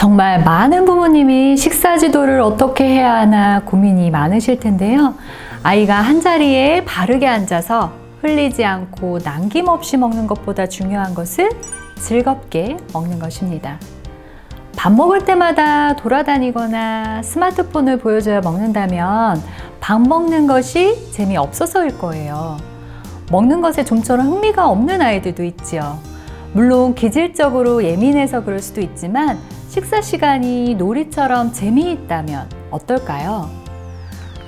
정말 많은 부모님이 식사 지도를 어떻게 해야 하나 고민이 많으실 텐데요. 아이가 한 자리에 바르게 앉아서 흘리지 않고 남김없이 먹는 것보다 중요한 것은 즐겁게 먹는 것입니다. 밥 먹을 때마다 돌아다니거나 스마트폰을 보여줘야 먹는다면 밥 먹는 것이 재미없어서일 거예요. 먹는 것에 좀처럼 흥미가 없는 아이들도 있지요. 물론 기질적으로 예민해서 그럴 수도 있지만 식사 시간이 놀이처럼 재미있다면 어떨까요?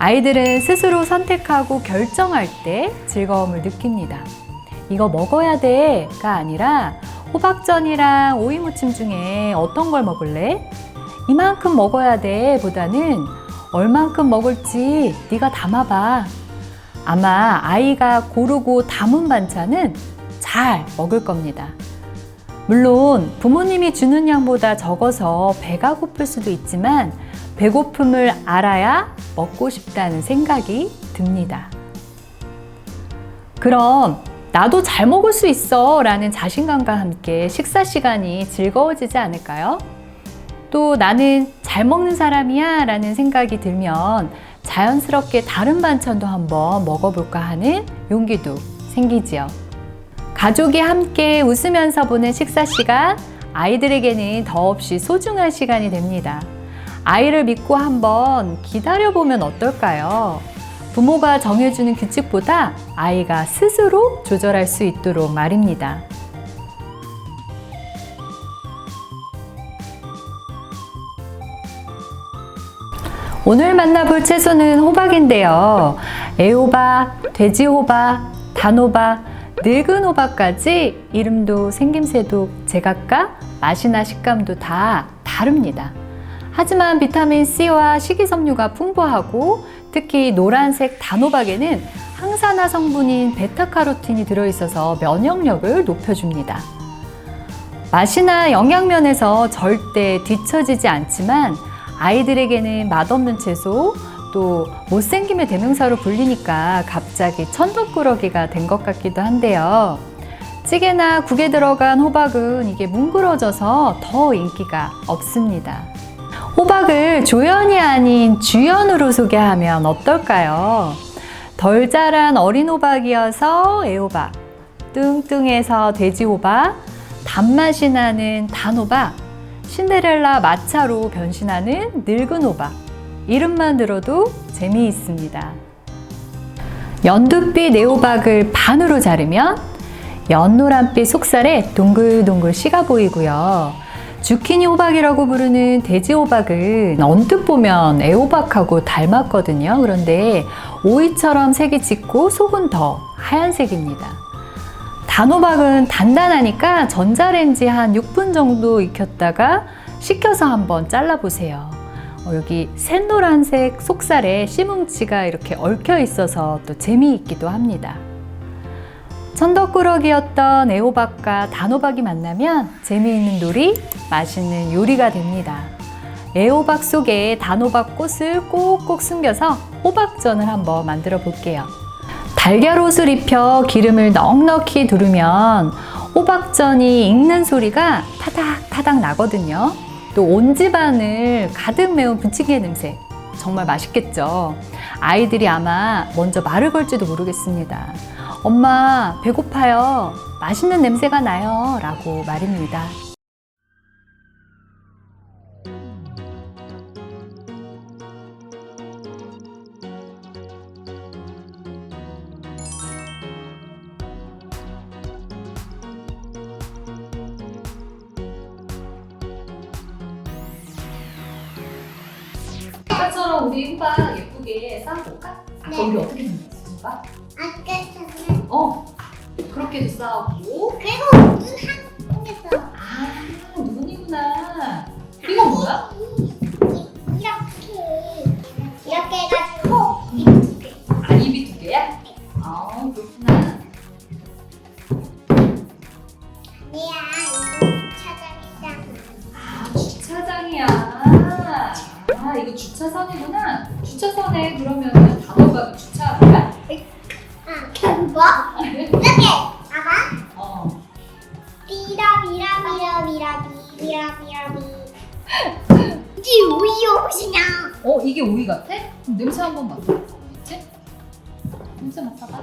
아이들은 스스로 선택하고 결정할 때 즐거움을 느낍니다. 이거 먹어야 돼가 아니라 호박전이랑 오이무침 중에 어떤 걸 먹을래? 이만큼 먹어야 돼 보다는 얼만큼 먹을지 네가 담아봐. 아마 아이가 고르고 담은 반찬은 잘 먹을 겁니다. 물론 부모님이 주는 양보다 적어서 배가 고플 수도 있지만 배고픔을 알아야 먹고 싶다는 생각이 듭니다. 그럼 나도 잘 먹을 수 있어 라는 자신감과 함께 식사 시간이 즐거워지지 않을까요? 또 나는 잘 먹는 사람이야 라는 생각이 들면 자연스럽게 다른 반찬도 한번 먹어볼까 하는 용기도 생기지요. 가족이 함께 웃으면서 보는 식사 시간, 아이들에게는 더없이 소중한 시간이 됩니다. 아이를 믿고 한번 기다려보면 어떨까요? 부모가 정해주는 규칙보다 아이가 스스로 조절할 수 있도록 말입니다. 오늘 만나볼 채소는 호박인데요. 애호박, 돼지호박, 단호박, 늙은 호박까지 이름도 생김새도 제각각 맛이나 식감도 다 다릅니다. 하지만 비타민 C와 식이섬유가 풍부하고 특히 노란색 단호박에는 항산화 성분인 베타카로틴이 들어있어서 면역력을 높여줍니다. 맛이나 영양면에서 절대 뒤처지지 않지만 아이들에게는 맛없는 채소 또 못생김의 대명사로 불리니까 갑자기 천덕꾸러기가 된 것 같기도 한데요. 찌개나 국에 들어간 호박은 이게 뭉그러져서 더 인기가 없습니다. 호박을 조연이 아닌 주연으로 소개하면 어떨까요? 덜 자란 어린 호박이어서 애호박, 뚱뚱해서 돼지호박, 단맛이 나는 단호박, 신데렐라 마차로 변신하는 늙은 호박. 이름만 들어도 재미있습니다. 연두빛 애호박을 반으로 자르면 연노란빛 속살에 동글동글 씨가 보이고요. 주키니 호박이라고 부르는 돼지 호박은 언뜻 보면 애호박하고 닮았거든요. 그런데 오이처럼 색이 짙고 속은 더 하얀색입니다. 단호박은 단단하니까 전자레인지 한 6분 정도 익혔다가 식혀서 한번 잘라보세요. 어, 여기 샛노란색 속살에 씨뭉치가 이렇게 얽혀 있어서 또 재미있기도 합니다. 천덕꾸러기였던 애호박과 단호박이 만나면 재미있는 놀이, 맛있는 요리가 됩니다. 애호박 속에 단호박 꽃을 꼭꼭 숨겨서 호박전을 한번 만들어 볼게요. 달걀 옷을 입혀 기름을 넉넉히 두르면 호박전이 익는 소리가 타닥타닥 나거든요. 또 온 집안을 가득 메운 부침개 냄새 정말 맛있겠죠. 아이들이 아마 먼저 말을 걸지도 모르겠습니다. 엄마 배고파요. 맛있는 냄새가 나요. 라고 말입니다. 아까처럼 우리 호박 예쁘게 싸볼까? 아까 네. 우리 어떻게 호박? 아까 어, 그렇게도 싸우고. 그리고 아, 이거 주차선이구나. 주차선에 그러면 거야? 아 뭐? 이렇게 봐봐 어. 비라 비라 비라 비라 비 비라 비라 비 이게 우유 옷이냐? 어 이게 오이 같아? 그럼 냄새 한번 맡아. 그치? 냄새 맡아봐.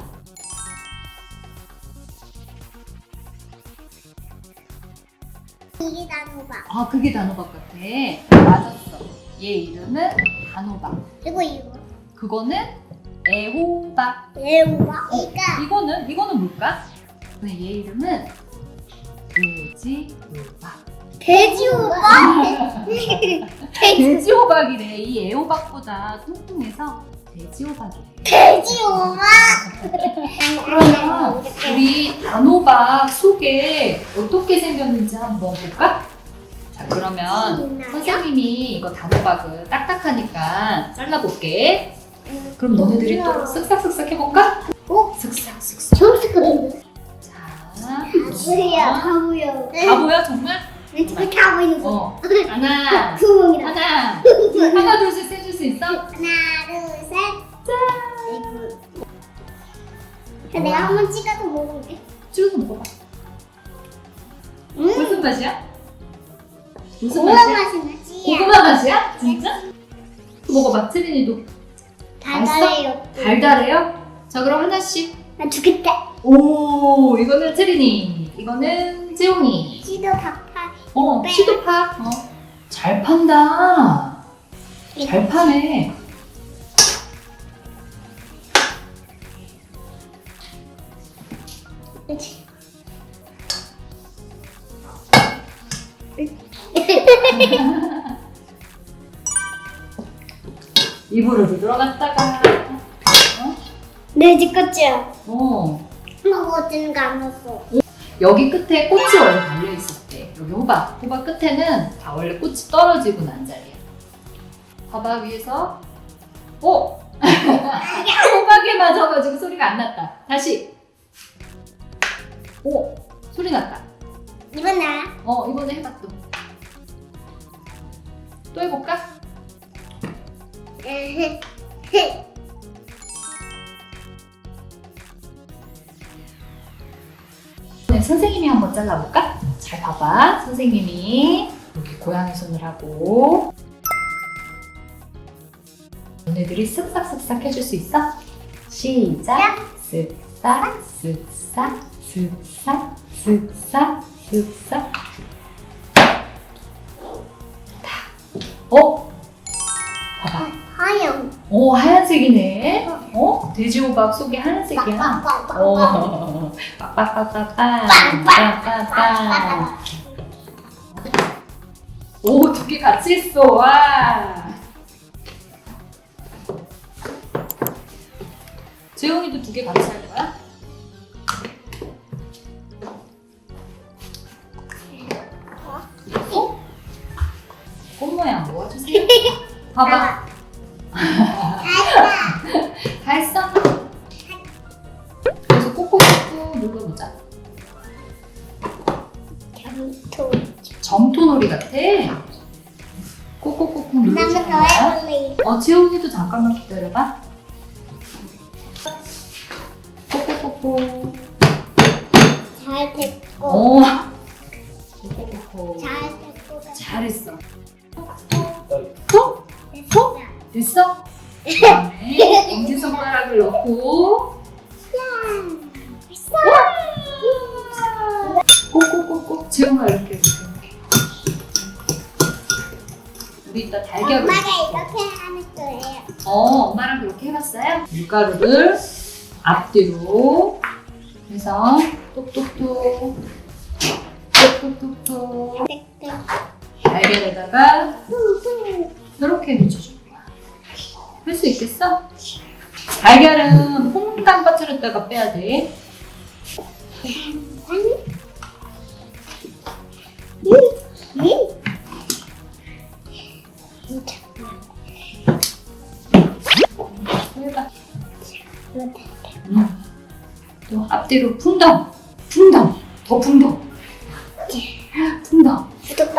이게 단호박. 아 그게 단호박 같아. 맞았어. 얘 이름은 단호박. 그리고 이거. 그거는 애호박. 애호박. 이거. 이거는 이거는 뭘까? 네, 얘 이름은 돼지호박. 돼지호박. 돼지. 돼지호박이래. 이 애호박보다 통통해서 돼지호박이래. 돼지호박. 그러면 우리 단호박 속에 어떻게 생겼는지 한번 볼까? 자 그러면 선생님이 이거 단호박을 딱딱하니까 잘라볼게. 그럼 너네들이 또 쓱싹쓱싹 해볼까? 어? 쓱싹쓱싹. 초록색거든요. 자, 바보야. 바보야. 다 보여 정말? 왼쪽에 다 보이는 거. 어. 하나, 구멍이다. 하나, 하나 둘셋 해줄 수 있어? 하나, 둘, 셋. 짠. 자, 내가 한 번 찍어서 먹어볼게. 찍어서 먹어봐. 음. 무슨 맛이야? 무슨 고구마 맛이야? 맛이 나지. 고구마 맛이야? 진짜? 먹어봐. 트린이도 달달해요. 달달해요? 자 그럼 하나씩. 나 죽겠다. 오 이거는 트린이. 이거는 재용이. 지도 박파. 어 네. 시도파. 어. 잘 판다. 잘 파네. 입으로도 들어갔다가. 내집 거지야. 어. 엄마가 어쩌는 거안. 여기 끝에 꽃이 원래 달려 있을 때 여기 호박 호박 끝에는 다 원래 꽃이 떨어지고 난 자리야. 봐봐 위에서 오 호박에 맞아가지고 소리가 안 났다. 다시 오 소리 났다. 이번 나. 어 이번에 해봐 또. 또 해볼까? 네, 선생님이 한번 잘라볼까? 잘 봐봐. 선생님이 여기 고양이 손을 하고 너네들이 쓱싹쓱싹 해줄 수 있어? 시작! 쓱싹, 쓱싹, 쓱싹, 쓱싹, 쓱싹 어? 봐봐. 하영. 오, 하얀색이네. 어? 돼지호박 속에 하얀색이야. 오, 빠빠빠빠빠. 빠 빠빠빠. 오, 두 개 같이 했어. 와. 재용이도 두 개 같이 할 거야? 눌러보자. 점토. 점토놀이 같아. 나는 눌러주는 더 거야. 해볼래. 어, 지용이도 잠깐만 기다려봐. 꾹꾹꾹꾹. 잘 됐고. 오. 꾹꾹꾹꾹. 잘 됐고. 잘했어. 됐어. 됐어? 그다음에 엄지 손가락을 넣고 됐어. 꼭꼭꼭꼭 지용아 이렇게 이렇게. 우리 이따 달걀을 엄마가 이렇게 하는 거예요. 어 엄마랑 그렇게 해봤어요? 밀가루를 앞뒤로 해서 똑똑똑 똑똑똑똑. 달걀에다가 이렇게 묻혀줄 거야 할 수 있겠어? 달걀은 퐁당 빠뜨렸다가 빼야 돼 음. 또 앞뒤로 풍덩 풍덩 더 풍덩 풍덩 붙었